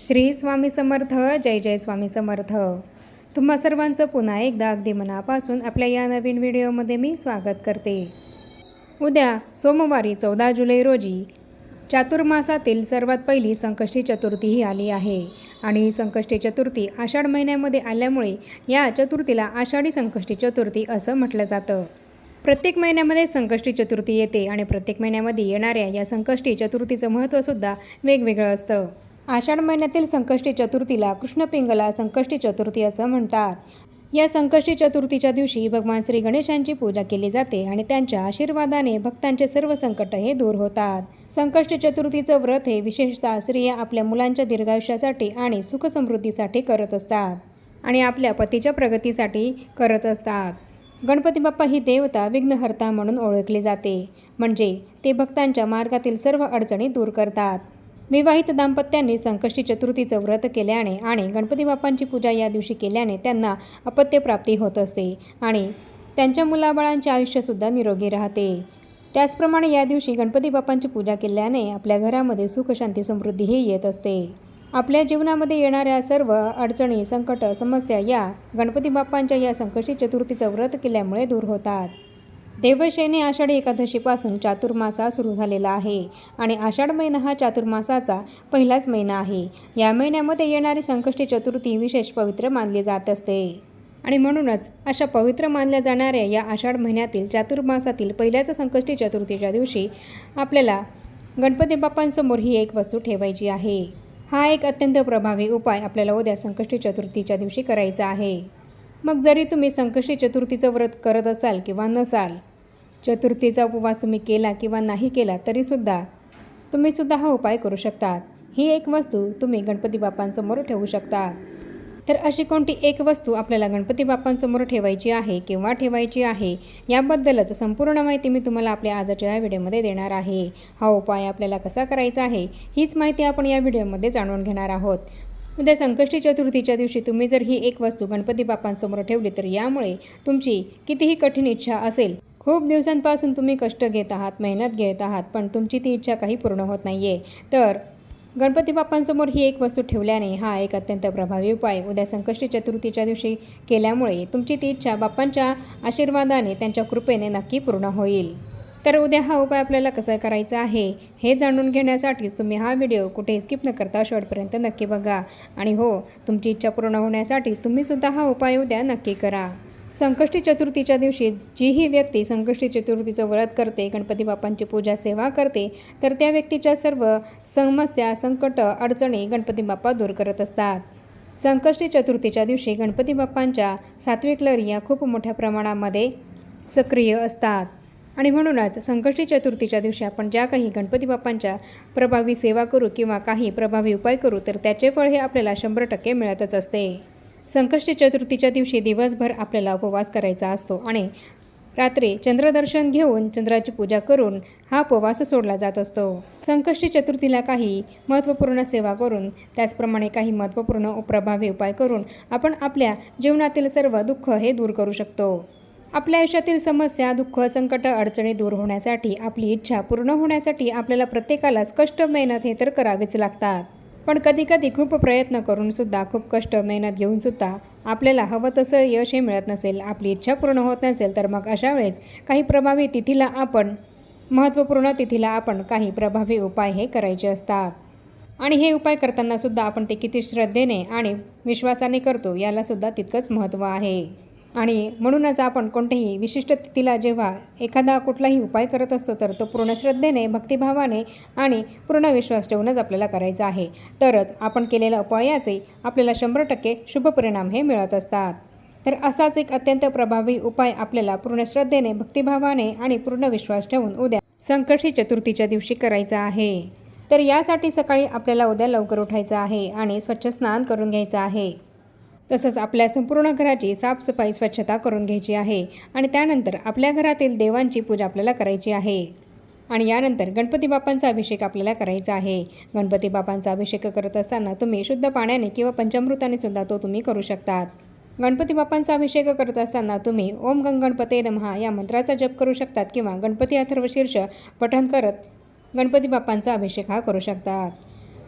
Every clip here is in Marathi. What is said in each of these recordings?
श्री स्वामी समर्थ जय जय स्वामी समर्थ. तुम्हा सर्वांचं पुन्हा एकदा अगदी मनापासून आपल्या या नवीन व्हिडिओमध्ये मी स्वागत करते. उद्या सोमवारी चौदा जुलै रोजी चातुर्मासातील सर्वात पहिली संकष्टी चतुर्थी ही आली आहे आणि ही संकष्टी चतुर्थी आषाढ महिन्यामध्ये आल्यामुळे या चतुर्थीला आषाढी संकष्टी चतुर्थी असं म्हटलं जातं. प्रत्येक महिन्यामध्ये संकष्टी चतुर्थी येते आणि प्रत्येक महिन्यामध्ये येणाऱ्या या संकष्टी चतुर्थीचं महत्त्वसुद्धा वेगवेगळं असतं. आषाढ महिन्यातील संकष्टी चतुर्थीला कृष्णपिंगला संकष्टी चतुर्थी असं म्हणतात. या संकष्टी चतुर्थीच्या दिवशी भगवान श्री गणेशांची पूजा केली जाते आणि त्यांच्या आशीर्वादाने भक्तांचे सर्व संकट हे दूर होतात. संकष्टी चतुर्थीचं व्रत हे विशेषतः स्त्रिया आपल्या मुलांच्या दीर्घायुष्यासाठी आणि सुखसमृद्धीसाठी करत असतात आणि आपल्या पतीच्या प्रगतीसाठी करत असतात. गणपती बाप्पा ही देवता विघ्नहर्ता म्हणून ओळखली जाते. म्हणजे ते भक्तांच्या मार्गातील सर्व अडचणी दूर करतात. विवाहित दाम्पत्यांनी संकष्टी चतुर्थीचं व्रत केल्याने आणि गणपती बाप्पांची पूजा या दिवशी केल्याने त्यांना अपत्यप्राप्ती होत असते आणि त्यांच्या मुलाबाळांचे आयुष्यसुद्धा निरोगी राहते. त्याचप्रमाणे या दिवशी गणपती बाप्पांची पूजा केल्याने आपल्या घरामध्ये सुख शांती समृद्धीही येत असते. आपल्या जीवनामध्ये येणाऱ्या सर्व अडचणी संकट समस्या या गणपती बाप्पांच्या या संकष्टी चतुर्थीचं व्रत केल्यामुळे दूर होतात. देवशयनी आषाढी एकादशीपासून चातुर्मासा सुरू झालेला आहे आणि आषाढ महिना हा चातुर्मासाचा पहिलाच महिना आहे. या महिन्यामध्ये येणारी संकष्टी चतुर्थी विशेष पवित्र मानली जात असते. आणि म्हणूनच अशा पवित्र मानल्या जाणाऱ्या या आषाढ महिन्यातील चातुर्मासातील पहिल्याच संकष्टी चतुर्थीच्या दिवशी आपल्याला गणपती बाप्पांसमोर ही एक वस्तू ठेवायची आहे. हा एक अत्यंत प्रभावी उपाय आपल्याला उद्या संकष्टी चतुर्थीच्या दिवशी करायचा आहे. मग जरी तुम्ही संकष्टी चतुर्थीचं व्रत करत असाल किंवा नसाल चतुर्थीचा उपवास तुम्ही केला किंवा नाही केला तरीसुद्धा तुम्हीसुद्धा हा उपाय करू शकतात. ही एक वस्तू तुम्ही गणपती बाप्पांसमोर ठेवू शकता तर अशी कोणती एक वस्तू आपल्याला गणपती बाप्पांसमोर ठेवायची आहे किंवा ठेवायची आहे याबद्दलच संपूर्ण माहिती मी तुम्हाला आपल्या आजच्या या व्हिडिओमध्ये देणार आहे. हा उपाय आपल्याला कसा करायचा आहे हीच माहिती आपण या व्हिडिओमध्ये जाणून घेणार आहोत. उद्या संकष्टी चतुर्थीच्या दिवशी तुम्ही जर ही एक वस्तू गणपती बाप्पांसमोर ठेवली तर यामुळे तुमची कितीही कठीण इच्छा असेल खूप दिवसांपासून तुम्ही कष्ट घेत आहात मेहनत घेत आहात पण तुमची ती इच्छा काही पूर्ण होत नाही आहे तर गणपती बाप्पांसमोर ही एक वस्तू ठेवल्याने हा एक अत्यंत प्रभावी उपाय उद्या संकष्टी चतुर्थीच्या दिवशी केल्यामुळे तुमची ती इच्छा बाप्पांच्या आशीर्वादाने त्यांच्या कृपेने नक्की पूर्ण होईल. तर उद्या हा उपाय आपल्याला कसा करायचा आहे हे जाणून घेण्यासाठीच तुम्ही हा व्हिडिओ कुठे स्किप न करता शेवटपर्यंत नक्की बघा. आणि हो तुमची इच्छा पूर्ण होण्यासाठी तुम्हीसुद्धा हा उपाय उद्या नक्की करा. संकष्टी चतुर्थीच्या दिवशी जी ही व्यक्ती संकष्टी चतुर्थीचं व्रत करते गणपती बाप्पांची पूजा सेवा करते तर त्या व्यक्तीच्या सर्व समस्या संकट अडचणी गणपती बाप्पा दूर करत असतात. संकष्टी चतुर्थीच्या दिवशी गणपती बाप्पांच्या सात्विक लहरिया खूप मोठ्या प्रमाणामध्ये सक्रिय असतात. आणि म्हणूनच संकष्टी चतुर्थीच्या दिवशी आपण ज्या काही गणपती बाप्पांच्या प्रभावी सेवा करू किंवा काही प्रभावी उपाय करू तर त्याचे फळ हे आपल्याला शंभर टक्के मिळतच असते. संकष्टी चतुर्थीच्या दिवशी दिवसभर आपल्याला उपवास करायचा असतो आणि रात्री चंद्रदर्शन घेऊन चंद्राची पूजा करून हा उपवास सोडला जात असतो. संकष्टी चतुर्थीला काही महत्त्वपूर्ण सेवा करून त्याचप्रमाणे काही महत्त्वपूर्ण प्रभावी उपाय करून आपण आपल्या जीवनातील सर्व दुःख हे दूर करू शकतो. आपल्या आयुष्यातील समस्या दुःख संकट अडचणी दूर होण्यासाठी आपली इच्छा पूर्ण होण्यासाठी आपल्याला प्रत्येकालाच कष्ट मेहनत हे तर करावेच लागतात. पण कधीकधी खूप प्रयत्न करूनसुद्धा खूप कष्ट मेहनत घेऊनसुद्धा आपल्याला हवं तसं यश हे मिळत नसेल आपली इच्छा पूर्ण होत नसेल तर मग अशा वेळेस काही प्रभावी तिथीला आपण महत्त्वपूर्ण तिथीला आपण काही प्रभावी उपाय हे करायचे असतात. आणि हे उपाय करतानासुद्धा आपण ते किती श्रद्धेने आणि विश्वासाने करतो यालासुद्धा तितकंच महत्त्व आहे. आणि म्हणूनच आपण कोणत्याही विशिष्ट तिथीला जेव्हा एखादा कुठलाही उपाय करत असतो तर तो पूर्ण श्रद्धेने भक्तिभावाने आणि पूर्ण विश्वास ठेवूनच आपल्याला करायचा आहे. तरच आपण केलेल्या उपायाचे आपल्याला शंभर टक्के शुभ परिणाम हे मिळत असतात. तर असाच एक अत्यंत प्रभावी उपाय आपल्याला पूर्ण श्रद्धेने भक्तिभावाने आणि पूर्ण विश्वास ठेवून उद्या संकष्टी चतुर्थीच्या दिवशी करायचा आहे. तर यासाठी सकाळी आपल्याला उद्या लवकर उठायचं आहे आणि स्वच्छ स्नान करून घ्यायचं आहे. तसंच आपल्या संपूर्ण घराची साफसफाई स्वच्छता करून घ्यायची आहे आणि त्यानंतर आपल्या घरातील देवांची पूजा आपल्याला करायची आहे. आणि यानंतर गणपती बाप्पांचा अभिषेक आपल्याला करायचा आहे. गणपती बाप्पांचा अभिषेक करत असताना तुम्ही शुद्ध पाण्याने किंवा पंचामृताने सुद्धा तो तुम्ही करू शकतात. गणपती बाप्पांचा अभिषेक करत असताना तुम्ही ओम गणपते नमहा या मंत्राचा जप करू शकतात किंवा गणपती अथर्वशीर्ष पठण करत गणपती बाप्पांचा अभिषेक हा करू शकतात.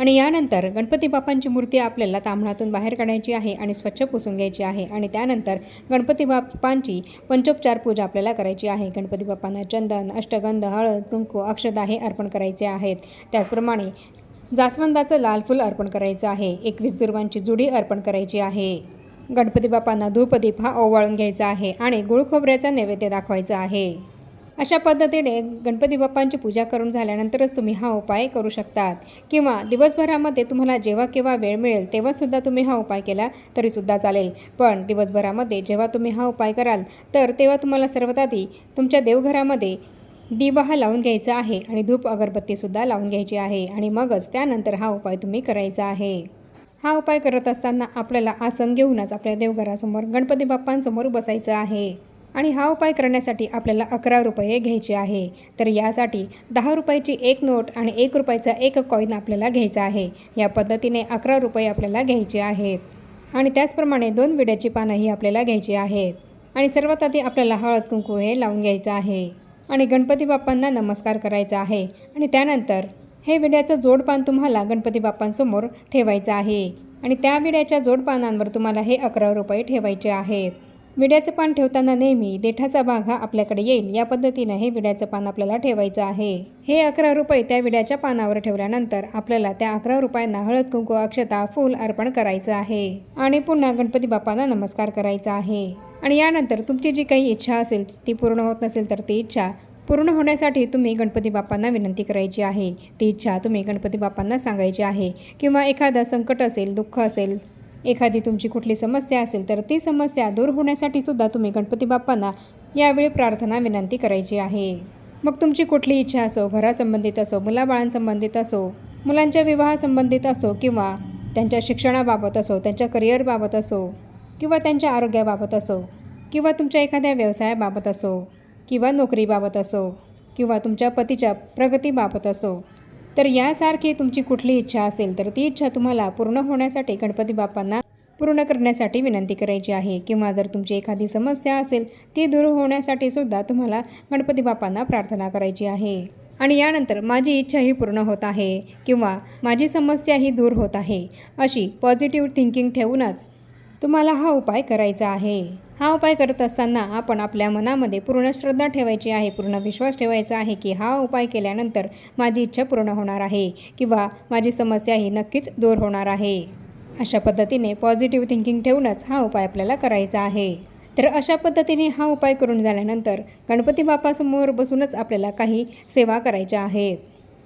आणि यानंतर गणपती बाप्पांची मूर्ती आपल्याला तांबणातून बाहेर काढायची आहे आणि स्वच्छ पुसून घ्यायची आहे. आणि त्यानंतर गणपती बाप्पांची पंचोपचार पूजा आपल्याला करायची आहे. गणपती बाप्पांना चंदन अष्टगंध हळद कुंकू अक्षदा हे अर्पण करायचे आहेत. त्याचप्रमाणे जास्वंदाचं लाल फूल अर्पण करायचं आहे. एकवीस दुर्वांची जुडी अर्पण करायची आहे. गणपती बाप्पांना धूपदीप हा ओवाळून घ्यायचा आहे आणि गुळ खोबऱ्याचा नैवेद्य दाखवायचा आहे. अशा पद्धतीने गणपती बाप्पांची पूजा करून झाल्यानंतरच तुम्ही हा उपाय करू शकतात. किंवा दिवसभरामध्ये तुम्हाला जेव्हा केव्हा वेळ मिळेल तेव्हासुद्धा तुम्ही हा उपाय केला तरीसुद्धा चालेल. पण दिवसभरामध्ये जेव्हा तुम्ही हा उपाय कराल तर तेव्हा तुम्हाला सर्वात आधी तुमच्या देवघरामध्ये दिवा हा लावून घ्यायचा आहे आणि धूप अगरबत्तीसुद्धा लावून घ्यायची आहे आणि मगच त्यानंतर हा उपाय तुम्ही करायचा आहे. हा उपाय करत असताना आपल्याला आसन घेऊनच आपल्या देवघरासमोर गणपती बाप्पांसमोर बसायचं आहे. आणि हा उपाय करण्यासाठी आपल्याला अकरा रुपये घ्यायचे आहे. तर यासाठी दहा रुपयाची एक नोट आणि एक रुपयाचा एक कॉईन आपल्याला घ्यायचा आहे. या पद्धतीने अकरा रुपये आपल्याला घ्यायचे आहेत. आणि त्याचप्रमाणे दोन विड्याची पानंही आपल्याला घ्यायची आहेत. आणि सर्वात आधी आपल्याला हळद कुंकू हे लावून घ्यायचं आहे. आणि गणपती बाप्पांना नमस्कार करायचा आहे. आणि त्यानंतर हे विड्याचं जोडपान तुम्हाला गणपती बाप्पांसमोर ठेवायचं आहे. आणि त्या विड्याच्या जोडपानांवर तुम्हाला हे अकरा रुपये ठेवायचे आहेत. विड्याचं पान ठेवताना नेहमी देठाचा भाग हा आपल्याकडे येईल. या पद्धतीनं हे विड्याचं पान आपल्याला ठेवायचं आहे. हे अकरा रुपये त्या विड्याच्या पानावर ठेवल्यानंतर आपल्याला त्या अकरा रुपयांना हळद कुंकू अक्षता फूल अर्पण करायचं आहे. आणि पुन्हा गणपती बाप्पांना नमस्कार करायचा आहे. आणि यानंतर तुमची जी काही इच्छा असेल ती पूर्ण होत नसेल तर ती इच्छा पूर्ण होण्यासाठी तुम्ही गणपती बाप्पांना विनंती करायची आहे. ती इच्छा तुम्ही गणपती बाप्पांना सांगायची आहे. किंवा एखादं संकट असेल दुःख असेल एखादी तुमची कुठली समस्या असेल तर ती समस्या दूर होण्यासाठी सुद्धा तुम्ही गणपती बाप्पांना यावेळी प्रार्थना विनंती करायची आहे. मग तुमची कुठली इच्छा असो घरासंबंधित असो मुलाबाळांसंबंधित असो मुलांच्या विवाहासंबंधित असो किंवा त्यांच्या शिक्षणाबाबत असो त्यांच्या करिअरबाबत असो किंवा त्यांच्या आरोग्याबाबत असो किंवा तुमच्या एखाद्या व्यवसायाबाबत असो किंवा नोकरीबाबत असो किंवा तुमच्या पतीच्या प्रगतीबाबत असो तर यासारखी तुमची कुठली इच्छा असेल तर ती इच्छा तुम्हाला पूर्ण होण्यासाठी गणपती बाप्पांना पूर्ण करण्यासाठी विनंती करायची आहे. किंवा जर तुमची एखादी समस्या असेल ती दूर होण्यासाठी सुद्धा तुम्हाला गणपती बाप्पांना प्रार्थना करायची आहे. आणि यानंतर माझी इच्छा ही पूर्ण होत आहे किंवा माझी समस्या ही दूर होत आहे अशी पॉझिटिव्ह थिंकिंग ठेवूनच तुम्हाला हा उपाय करायचा आहे. हा उपाय करत असताना आपण आपल्या मनामध्ये पूर्ण श्रद्धा ठेवायची आहे पूर्ण विश्वास ठेवायचा आहे की हा उपाय केल्यानंतर माझी इच्छा पूर्ण होणार आहे किंवा माझी समस्या ही नक्कीच दूर होणार आहे. अशा पद्धतीने पॉझिटिव्ह थिंकिंग ठेवूनच हा उपाय आपल्याला करायचा आहे. तर अशा पद्धतीने हा उपाय करून झाल्यानंतर गणपती बाप्पासमोर बसूनच आपल्याला काही सेवा करायच्या आहेत.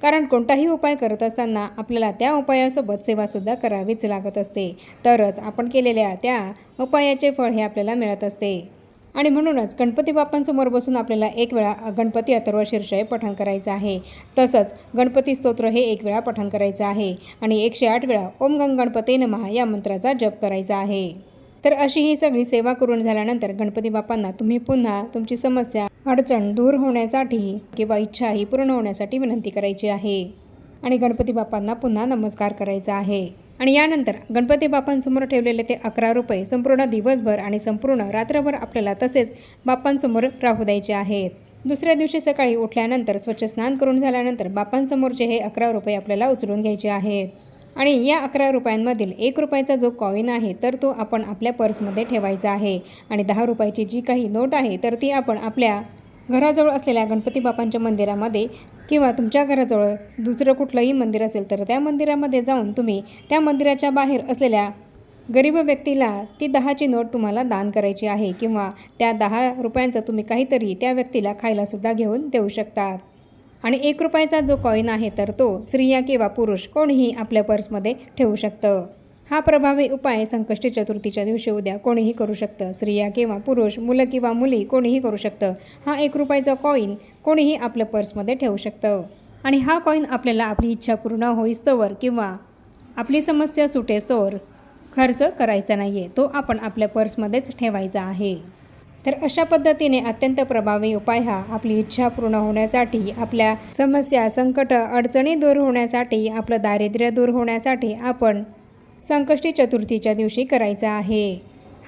कारण कोणताही उपाय करत असताना आपल्याला त्या उपायासोबत सेवासुद्धा करावीच लागत असते. तरच आपण केलेल्या त्या उपायाचे फळ हे आपल्याला मिळत असते. आणि म्हणूनच गणपती बाप्पांसमोर बसून आपल्याला एक वेळा गणपती अथर्व शीर्षय पठण करायचं आहे. तसंच गणपती स्तोत्र हे एक वेळा पठण करायचं आहे. आणि एकशे आठ वेळा ओम गंग गणपती नमहा या मंत्राचा जप करायचा आहे. तर अशी ही सगळी सेवा करून झाल्यानंतर गणपती बाप्पांना तुम्ही पुन्हा तुमची समस्या अडचण दूर होण्यासाठी किंवा इच्छा ही पूर्ण होण्यासाठी विनंती करायची आहे. आणि गणपती बाप्पांना पुन्हा नमस्कार करायचा आहे. आणि यानंतर गणपती बाप्पांसमोर ठेवलेले ते अकरा रुपये संपूर्ण दिवसभर आणि संपूर्ण रात्रभर आपल्याला तसेच बाप्पांसमोर राहू द्यायचे आहेत. दुसऱ्या दिवशी सकाळी उठल्यानंतर स्वच्छ स्नान करून झाल्यानंतर बाप्पांसमोरचे हे अकरा रुपये आपल्याला उचलून घ्यायचे आहेत. आणि या अकरा रुपयांमधील एक रुपयाचा जो कॉईन आहे तर तो आपण आपल्या पर्समध्ये ठेवायचा आहे. आणि दहा रुपयाची जी काही नोट आहे तर ती आपण आपल्या घराजवळ असलेल्या गणपती बापांच्या मंदिरामध्ये किंवा तुमच्या घराजवळ दुसरं कुठलंही मंदिर असेल तर त्या मंदिरामध्ये जाऊन तुम्ही त्या मंदिराच्या बाहेर असलेल्या गरीब व्यक्तीला ती दहाची नोट तुम्हाला दान करायची आहे. किंवा त्या दहा रुपयांचं तुम्ही काहीतरी त्या व्यक्तीला खायलासुद्धा घेऊन देऊ शकतात आणि एक रुपयाचा जो कॉईन आहे तर तो स्त्रिया किंवा पुरुष कोणीही आपल्या पर्समध्ये ठेवू शकतं. हा प्रभावी उपाय संकष्टी चतुर्थीच्या दिवशी उद्या कोणीही करू शकतं. स्त्रिया किंवा पुरुष मुलं किंवा मुली कोणीही करू शकतं. हा एक रुपयाचा कॉईन कोणीही आपल्या पर्समध्ये ठेवू शकतं. आणि हा कॉईन आपल्याला आपली इच्छा पूर्ण होईस्तोवर किंवा आपली समस्या सुटेस्तोवर खर्च करायचा नाही आहे तो आपण आपल्या पर्समध्येच ठेवायचा आहे. तर अशा पद्धतीने अत्यंत प्रभावी उपाय हा आपली इच्छा पूर्ण होण्यासाठी आपल्या समस्या संकट अडचणी दूर होण्यासाठी आपलं दारिद्र्य दूर होण्यासाठी आपण संकष्टी चतुर्थीच्या दिवशी करायचा आहे.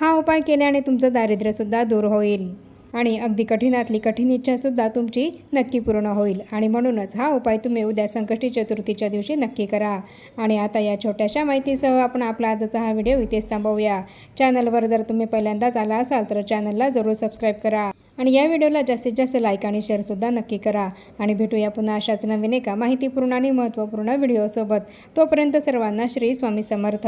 हा उपाय केल्याने तुमचं दारिद्र्यसुद्धा दूर होईल. आणि अगदी कठीणातली कठीण इच्छासुद्धा तुमची नक्की पूर्ण होईल. आणि म्हणूनच हा उपाय तुम्ही उद्या संकष्टी चतुर्थीच्या दिवशी नक्की करा. आणि आता या छोट्याशा माहितीसह आपण आपला आजचा हा व्हिडिओ इथेच थांबवूया. चॅनलवर जर तुम्ही पहिल्यांदाच आला असाल तर चॅनलला जरूर सबस्क्राईब करा. आणि या व्हिडिओला जास्तीत जास्त लाईक आणि शेअरसुद्धा नक्की करा. आणि भेटूया पुन्हा अशाच नवीन एका माहितीपूर्ण आणि महत्त्वपूर्ण व्हिडिओसोबत. तोपर्यंत सर्वांना श्री स्वामी समर्थ.